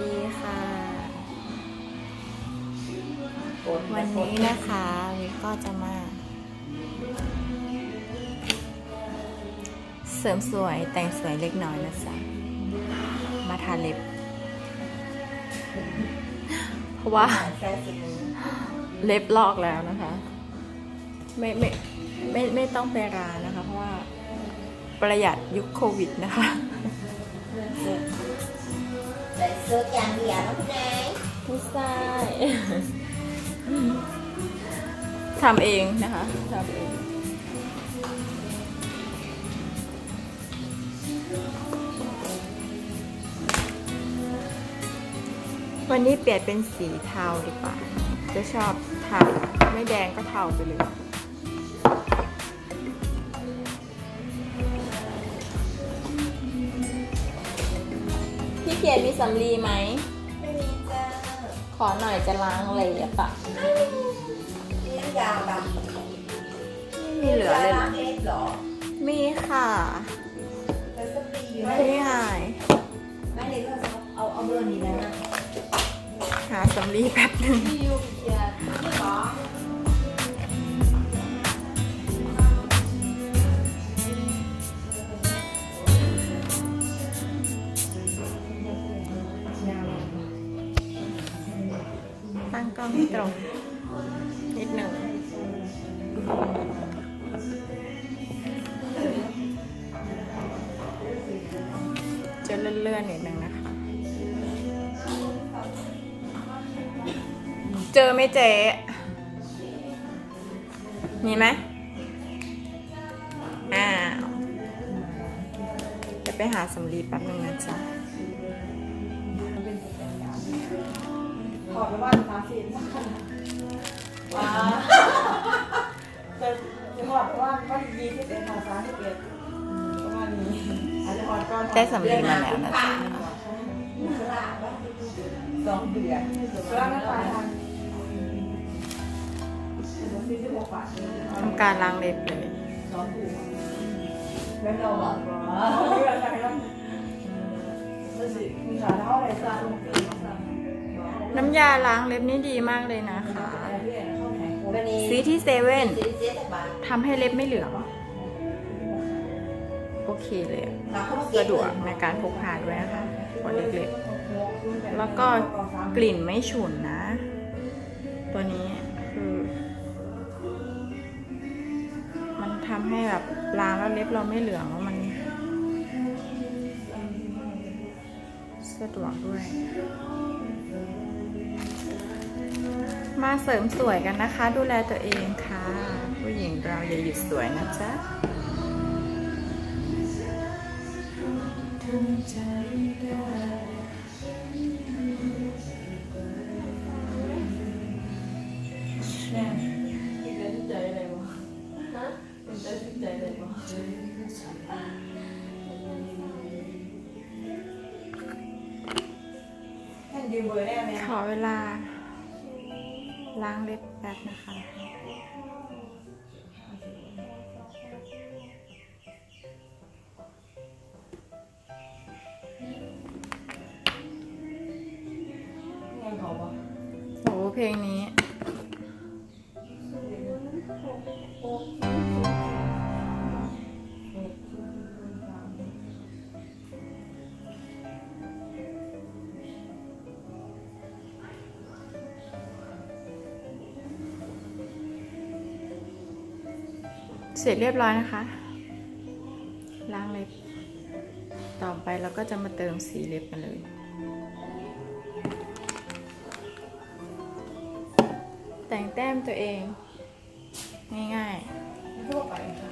ดีค่ะ วันนี้นะคะวิก็จะมา เสริมสวยแต่งสวยเล็กน้อยนะจ๊ะมาทาเล็บ เพราะว่าเล็บลอกแล้วนะคะ ไม่ไม่ไม่ไม่ต้องไปร้านนะคะ เพราะว่าประหยัดยุคโควิดนะคะ เสื้อยางเดียวนะพี่นายไม่ใช่ทำเองนะคะทำเอง วันนี้เปลี่ยนเป็นสีเทาดีกว่า จะชอบเทาไม่แดงก็เทาไปเลย พี่เพียรมีสำลีไหม ไม่มีจ้าขอหน่อยจะล้างเลยอะปะนี่น้ำยาดำไม่มีเหลือเลยล้านะงเล็บเหรอมีค่ะเป็นสปรีอยู่ไหมพี่หายไม่เลยก็เอาเอาเบอร์นี้นะ หาสำลีแป๊บหนึ่งพี่ยูเพีย จะเลื่อนๆนิดหนึ่งนะคะ เจอไหมเจ๊มีไหมอ้าวจะไปหาสำลีแป๊บนึงนะจ๊ะขอไปว่าสาสิบว้าจะจะบอกว่าว่าดีที่เป็นภาษาที่เกิดป ได้สำลีมาแล้วนะจ๊ะสองเดือนแล้วไม่ไปทางสี่สิบหกบาททำการล้างเล็บเลยสองเดือนแล้วเราบอกว่าเดือนอะไรแล้วนั่นสิมีขาเท่าไหร่จ้าน้ำยาล้างเล็บนี่ดีมากเลยนะคะวันนี้ซื้อที่เซเว่นสี่สิบกว่าบาททำให้เล็บไม่เหลือง โอเคเลยอะเราเขาสะดวกในการพกพาด้วยนะคะขวดเล็กๆ แล้วก็กลิ่นไม่ฉุนนะ ตัวนี้คือ มันทำให้แบบล้างแล้วเล็บเราไม่เหลืองแล้วมัน สะดวกด้วย มาเสริมสวยกันนะคะ ดูแลตัวเองค่ะ ผู้หญิงเราอย่าหยุดสวยนะจ๊ะ แค่ยืมเบอร์ได้ไหมขอเวลาล้างเล็บแป๊บนะคะ ลงนี้ เสร็จเรียบร้อยนะคะ ล้างเล็บ ต่อไปเราก็จะมาเติมสีเล็บกันเลย แต่งแต้มตัวเอง ง่ายทั่วไปค่ะ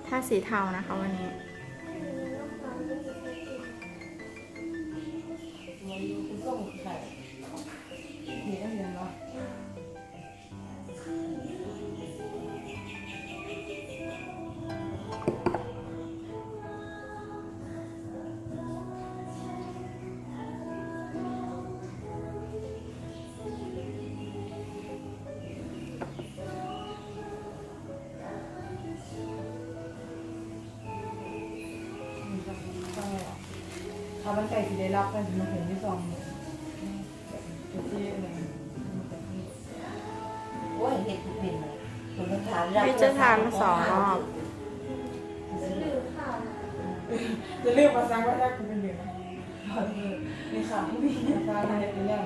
ๆถ้าสีเทานะคะวันนี้ ถ้ามันไก่ที่ได้รับมันจะมาถึงที่สองที่อะไรโอ้ยเห็ดเป็นเลยผมจะทานพี่จะทานสองรอบจะเลือกมาสั่งว่าได้คุณเป็นเดือนนี่ค่ะพี่สั่งอะไรเป็นยัง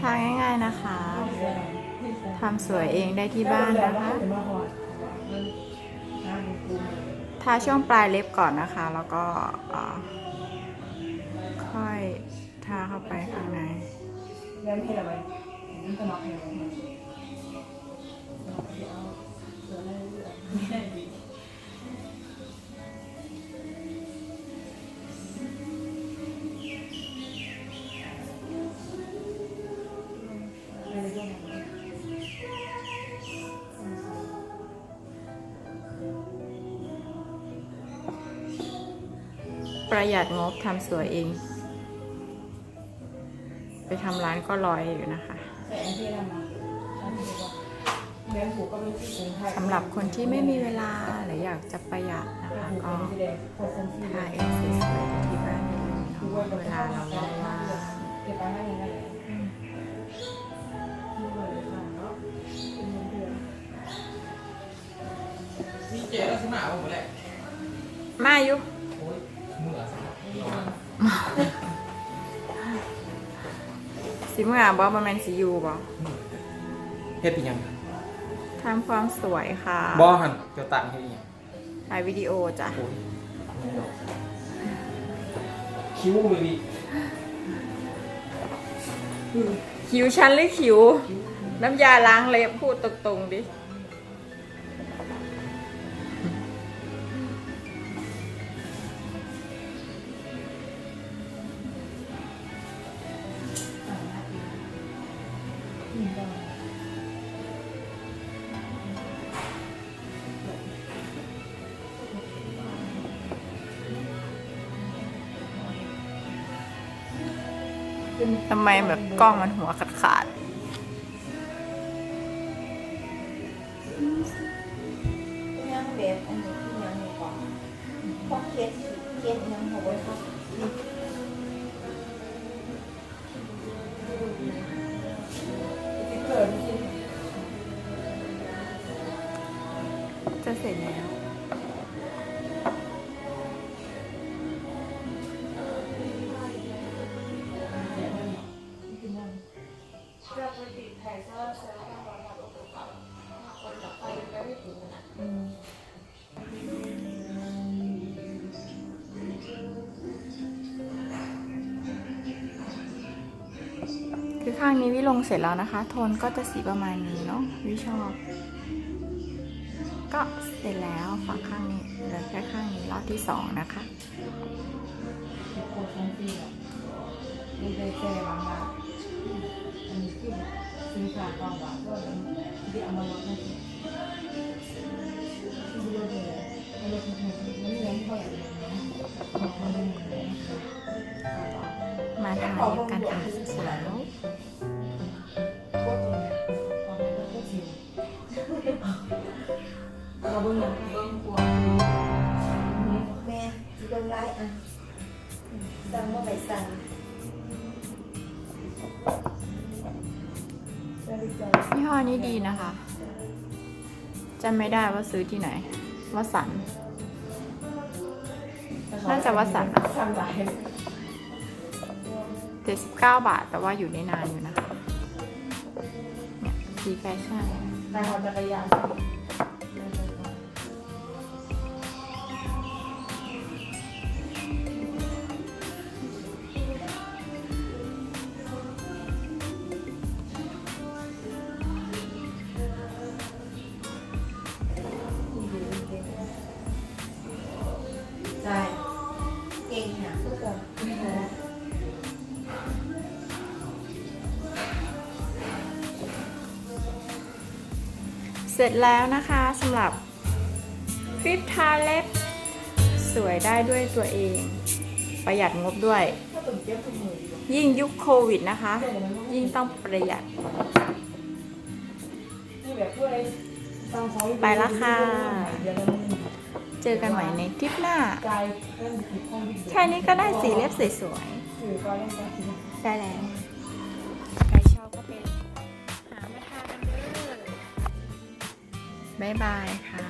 ทานง่ายๆนะคะทำสวยเองได้ที่บ้านนะคะ ทาช่วงปลายเล็บก่อนนะคะ แล้วก็เอ่อ ค่อยทาเข้าไปข้างในแล้วมีอะไรมันจะน็อกเหรอประหยัดงบทำสวยเอง ไปทำร้านก็ร้อยอยู่นะคะแต่อันที่ทำมาเลี้ยงผูกก็ไม่ที่ถึงไทยสำหรับคนที่ไม่มีเวลาหรืออยากจะประหยัดนะคะผูกก็เป็นสีแดงโคตรเซนซีทาเองสวยๆที่บ้านได้เลยคือเนาะว่าเวลาเราไม่ได้ว่างเก็บไปให้ยังไงที่เบอร์ค่ะเนาะเป็นเดือนนี่เจ๊ลักษณะผมแหละมาอยู่ โอ้ยเหมือนสำหรับสิมื่อบอประมาณสียูบอเฮ็ดเป็นยังทำความสวยค่ะบอหันเกี่ยวตังเฮ็ดเป็นยังถ่ายวิดีโอจ้ะโอ้ยคิ้วเลยดิคิ้วชั้นหรือคิ้วน้ำยาล้างเล็บพูดตรงๆดิ ทำไมแบบกล้องมันหัวขาดขาดยังแบบอันนี้ที่ยังมีก่อนพอเคสเคสยังหัวเขาที่เกิดที่ๆจะเสร็จแล้ว ข้างนี้วิลงเสร็จแล้วนะคะ โทนก็จะสีประมาณนี้เนาะวิชอบ ก็เสร็จแล้วฝั่งข้างนี้เหลือแค่ข้างนี้รอบที่สองนะคะมีใจแซ่บางอย่างอันคือซื้อฝากกองหวานก็ที่เอามาลดให้ที่ดูเนลดมันมั เบิ่งอย่างเบิ่งกลัวแม่ที่โดนไล่อะสั่งว่าไปสั่งยี่ห้อนี้ดีนะคะจำไม่ได้ว่าซื้อที่ไหนวสันน่าจะวัดสันนะเจ็ดสิบเก้าบาท แต่ว่าอยู่ได้นานอยู่นะคะเนี่ยสีแฟชั่นนายขอจักรยาน ร็จแล้วนะคะสำหรับคลิปทาเล็บ สวยได้ด้วยตัวเอง ประหยัดงบด้วย ยิ่งยุคโควิดนะคะ ยิ่งต้องประหยัด ไปละค่ะ เจอกันใหม่ในทริปหน้าใจเล่นผิดห้องผิดแค่นี้ก็ได้สีเล็บสวยถือก็เล่นไปสิๆได้แล้ว บ๊ายบายค่ะ